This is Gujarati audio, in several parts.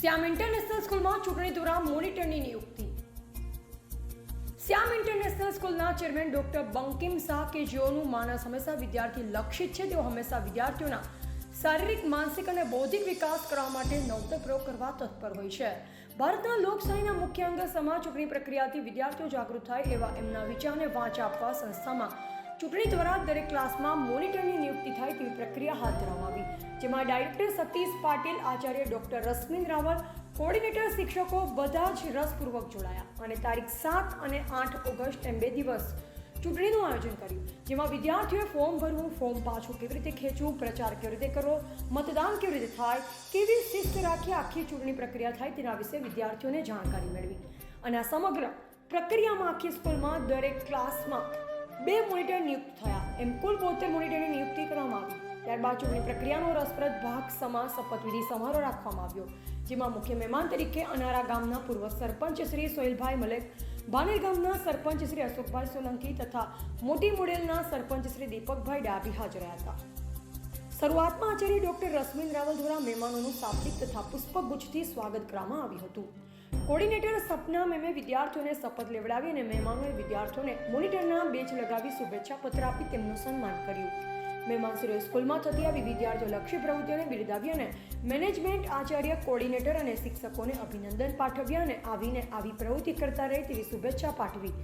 શ્યામ ઇન્ટરનેશનલ સ્કૂલમાં ચૂંટણી દ્વારા મોનિટરની નિયુક્તિ. શ્યામ ઇન્ટરનેશનલ સ્કૂલના ચેરમેન ડોક્ટર બંકિમ શાહ કે જેઓનું માનસ હંમેશા વિદ્યાર્થી લક્ષિત છે, તેઓ હંમેશા વિદ્યાર્થીઓના શારીરિક, માનસિક અને બૌદ્ધિક વિકાસ કરવા માટે નવતર પ્રયોગ કરવા તત્પર હોય છે. ભારતના લોકશાહીના મુખ્ય અંગ સમાજ ચૂંટણી પ્રક્રિયાથી વિદ્યાર્થીઓ જાગૃત થાય એવા એમના વિચારને વાંચ આપવા સંસ્થામાં ચૂંટણી દ્વારા દરેક ક્લાસમાં મોનિટરની નિયુક્તિ થાય તેવી પ્રક્રિયા હાથ ધરવામાં આવી, જેમાં director Satish Patil, Acharya doctor Rashmin Raval coordinator શિક્ષકો બધા જ રસપૂર્વક જોડાયા અને તારીખ સાત અને આઠ ઓગસ્ટ એમ બે દિવસ ચૂંટણીનું આયોજન કર્યું, જેમાં વિદ્યાર્થીઓએ ફોર્મ ભરવું, ફોર્મ પાછું કેવી રીતે ખેંચવું, પ્રચાર કેવી રીતે કરવો, મતદાન કેવી રીતે થાય, કેવી શિસ્ત રાખી આખી ચૂંટણી પ્રક્રિયા થાય તેના વિશે વિદ્યાર્થીઓને જાણકારી મેળવી અને આ સમગ્ર પ્રક્રિયામાં આખી સ્કૂલમાં દરેક ક્લાસમાં બે મોનિટર નિયુક્ત થયા. એમ કુલ બોતેર મોનિટરની નિયુક્તિ કરવામાં આવી. ત્યારબાદ ચૂંટણી પ્રક્રિયાનો રસપ્રદ ભાગ સમા શપથવિધિ સમારોહ રાખવામાં આવ્યો, જેમાં મુખ્ય મહેમાન તરીકે અનારા ગામના પૂર્વ સરપંચ શ્રી સોહેલભાઈ મલેક, બાનેર ગામના સરપંચ શ્રી અશોકભાઈ સોલંકી તથા મોટી મોડેલના સરપંચ શ્રી દીપકભાઈ ડાભી હાજર રહ્યા હતા. શરૂઆતમાં આચાર્ય ડોક્ટર રશ્મિન રાવલ દ્વારા મહેમાનોનું શાબ્દિક તથા પુષ્પગુચ્છથી સ્વાગત કરવામાં આવ્યું હતું. કોર્ડિનેટર સપના મેમે વિદ્યાર્થીઓને શપથ લેવડાવી અને મહેમાનોએ વિદ્યાર્થીઓને મોનિટરના બેચ લગાવી શુભેચ્છા પત્ર આપી તેમનું સન્માન કર્યું. મહેમાનશ્રીઓએ સ્કૂલમાં થતી આવી વિદ્યાર્થીઓલક્ષી પ્રવૃત્તિઓને બિરદાવી અને મેનેજમેન્ટ આચાર્ય, કોર્ડિનેટર અને શિક્ષકોને અભિનંદન પાઠવ્યા અને આવીને આવી પ્રવૃત્તિ કરતા રહે તેવી શુભેચ્છા પાઠવી.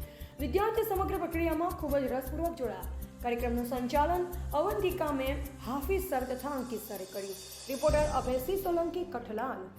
વિદ્યાર્થી સમગ્ર પ્રક્રિયામાં ખૂબ જ રસપૂર્વક જોડાયા. કાર્યક્રમનું સંચાલન અવંતિકા મેમ હાફિઝ સર તથા અંકિત સરે કર્યું. રિપોર્ટર અભયસિંહ સોલંકી કઠલાલ.